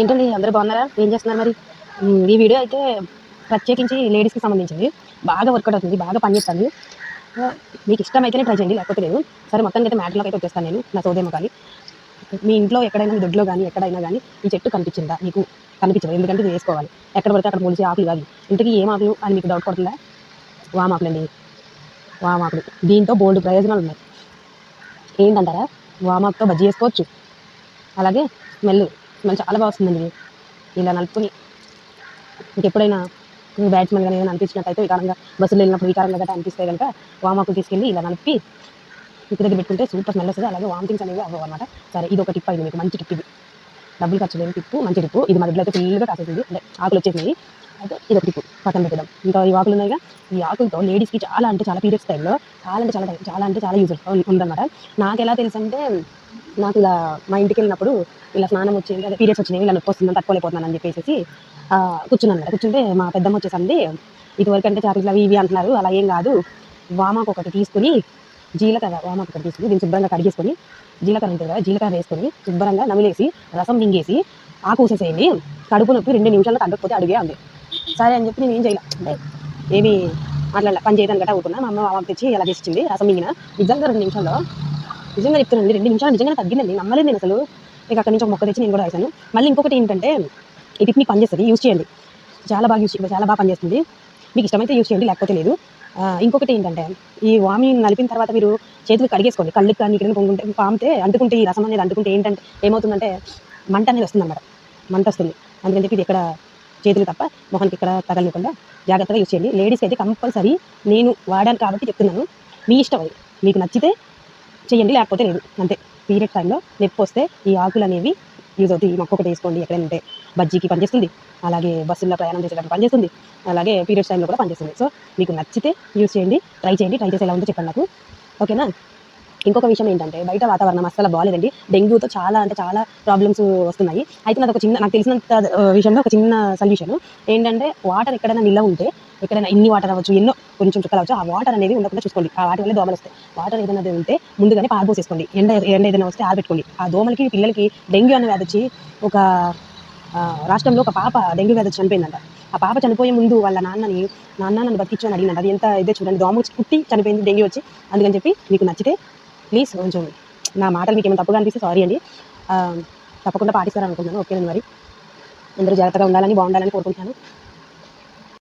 ఏంటండి అందరూ బాగున్నారా? ఏం చేస్తున్నారు మరి? ఈ వీడియో అయితే ప్రత్యేకించి లేడీస్కి సంబంధించింది. బాగా వర్కౌట్ అవుతుంది బాగా పనిచేస్తుంది మీకు ఇష్టమైతేనే ట్రై చేయండి లేకపోతే లేదు. సరే మొత్తానికి అయితే మ్యాట్లోకి అయితే వచ్చేస్తాను నేను నా సోదేమో కానీ మీ ఇంట్లో ఎక్కడైనా మీ దొడ్లో కానీ ఎక్కడైనా కానీ ఈ చెట్టు కనిపించిందా? మీకు కనిపించదు ఎందుకంటే ఇది వేసుకోవాలి. ఎక్కడ పడితే అక్కడ పోలిసి ఆకులు కాదు. ఇంటికి ఏం ఆకులు అని మీకు డౌట్ పడుతుందా? వామాకులండి వామాకులు దీంతో బోల్డ్ ప్రయోజనాలు ఉన్నాయి. ఏంటంటారా? వామాకుతో బజ్జీ చేసుకోవచ్చు. అలాగే స్మెల్. స్మెల్ చాలా బాగా వస్తుందండి ఇలా నలుపుకొని ఇంకెప్పుడైనా బ్యాట్స్మెన్ కానీ ఏదైనా అనిపించినట్టయితే వికారంగా బస్సులో వెళ్ళినప్పుడు వికారంగా గట్రా అనిపిస్తే కనుక వామాకు తీసుకెళ్ళి ఇలా నలిపి ఇంటి దగ్గర పెట్టుకుంటే సూపర్ స్మెల్ వస్తుంది. అలాగే వామిటింగ్స్ అనేవి అవ్వవు అనమాట సరే ఇది ఒక టిప్ అయింది మీకు. మంచి టిప్ ఇది. డబ్బులు ఖర్చు లేని టిప్పు మంచి టిప్పు ఇది మా దగ్గర అయితే ఫుల్గా కాసేసింది. అంటే ఆకులు వచ్చేసినాయి. అయితే ఇది ఒక టిప్పు పక్కన పెట్టడం ఇంకా ఈ ఆకులు ఉన్నాయిగా? ఈ ఆకులతో లేడీస్కి చాలా అంటే చాలా పీరియడ్స్ టైంలో చాలా అంటే చాలా టైం చాలా అంటే చాలా యూజ్ ఉందన్నమాట. నాకు ఎలా తెలుసు అంటే నాకు ఇలా మా ఇంటికి వెళ్ళినప్పుడు ఇలా స్నానం వచ్చింది అదే పీరియడ్స్ వచ్చినాయి ఇలా నొప్పి వస్తుందని తట్టుకోలేకపోతున్నాను అని చెప్పేసి కూర్చున్నాను కూర్చుంటే మా పెద్దమ్మ వచ్చేసండి ఇదివరకు అంటే చాక్లెట్లు అవి ఇవి అంటున్నారు అలా ఏం కాదు. వామాకు ఒకటి తీసుకుని జీలకర్ర వామాకు ఒకటి తీసుకుని దీన్ని శుభ్రంగా కడిగేసుకొని జీలకర్ర ఉంటుంది కదా జీలకర్ర వేసుకొని శుభ్రంగా నమిలేసి రసం మింగేసి ఆకు ఊసేసేయండి. కడుపు నొప్పి రెండు నిమిషాల్లో తగ్గకపోతే అడిగే ఉంది సరే అని చెప్పి నేను ఏం చేయాలి. అంటే ఏమి మాట్లాడలే. పని చేయడానికి గట్రా ఊరుకున్నా. మా అమ్మ వామాకు తెచ్చి ఇలా తెచ్చింది రసం మింగిన. నిజంగా రెండు నిమిషాల్లో నిజంగా చెప్తున్నాను రెండు నిమిషాలు నిజంగా తగ్గిందండి. నమ్మలేదు నేను అసలు. ఇక అక్కడి నుంచి ఒక మొక్క తెచ్చి నేను కూడా వేసాను మళ్ళీ ఇంకొకటి ఏంటంటే ఈ పిక్ మీకు పనిచేస్తుంది యూస్ చేయండి. చాలా బాగా యూస్ చాలా బాగా పనిచేస్తుంది మీకు ఇష్టమైతే యూస్ చేయండి లేకపోతే లేదు. ఇంకొకటి ఏంటంటే ఈ వామి నలిపిన తర్వాత మీరు చేతులు కడిగేసుకోండి. కళ్ళకి కానీ ఇక్కడ పొంగుంటే పామితే అంటుకుంటే ఈ రసం అనేది అంటుకుంటే ఏంటంటే ఏమవుతుందంటే మంట అనేది వస్తుంది అన్నమాట మంట వస్తుంది. అందుకని చెప్పి ఇది ఇక్కడ చేతులు తప్ప మొహానికి ఇక్కడ తగలకుండా జాగ్రత్తగా యూస్ చేయండి. లేడీస్కి అయితే కంపల్సరీ నేను వాడాను కాబట్టి చెప్తున్నాను. మీ ఇష్టం అది. మీకు నచ్చితే చేయండి లేకపోతే లేదు. అంతే. పీరియడ్ టైంలో నొప్పి వస్తే ఈ ఆకులు అనేవి యూజ్ అవుతాయి. ఈ మొక్క ఒకటి వేసుకోండి ఎక్కడైనా ఉంటే. బజ్జీకి పనిచేస్తుంది. అలాగే బస్సుల్లో ప్రయాణం చేసేటప్పుడు పనిచేస్తుంది. అలాగే పీరియడ్స్ టైంలో కూడా పనిచేస్తుంది. సో మీకు నచ్చితే యూజ్ చేయండి ట్రై చేయండి. ట్రై చేసి ఎలా ఉందో చెప్పండి నాకు. ఓకేనా? ఇంకొక విషయం ఏంటంటే బయట వాతావరణం అస్సలు బాగాలేదండి డెంగ్యూతో చాలా అంటే చాలా ప్రాబ్లమ్స్ వస్తున్నాయి. అయితే నాకు ఒక చిన్న నాకు తెలిసినంత విషయంలో ఒక చిన్న సొల్యూషన్ ఏంటంటే వాటర్ ఎక్కడైనా నిల్వ ఉంటే ఎక్కడైనా ఇన్ని వాటర్ అవ్వచ్చు ఎన్నో కొంచెం చుక్కలు అవ్వచ్చు ఆ వాటర్ అనేది ఉండకుండా చూసుకోండి. ఆ వాటి వల్ల దోమలు వస్తాయి. వాటర్ ఏదైనా ఉంటే ముందుగానే పారబోసేసుకోండి. ఎండ ఎండ ఏదైనా వస్తే ఆరబెట్టుకోండి ఆ దోమలకి పిల్లలకి డెంగ్యూ అనే వ్యాధి వచ్చి ఒక రాష్ట్రంలో ఒక పాప డెంగ్యూ వ్యాధి చనిపోయిందంట. ఆ పాప చనిపోయే ముందు వాళ్ళ నాన్నని నాన్న నన్ను బతికించు అని అడిగినాడు అది ఎంత ఇదే చూడండి. దోమ వచ్చి కుట్టి చనిపోయింది డెంగ్యూ వచ్చి. అందుకని చెప్పి మీకు నచ్చితే ప్లీజ్ కొంచెం నా మాటలు మీకు ఏమైనా తప్పుగా అనిపిస్తే సారీ అండి. తప్పకుండా పాటిస్తారనుకుంటున్నాను. ఓకేనండి మరి. అందరూ జాగ్రత్తగా ఉండాలని బాగుండాలని కోరుకుంటున్నాను.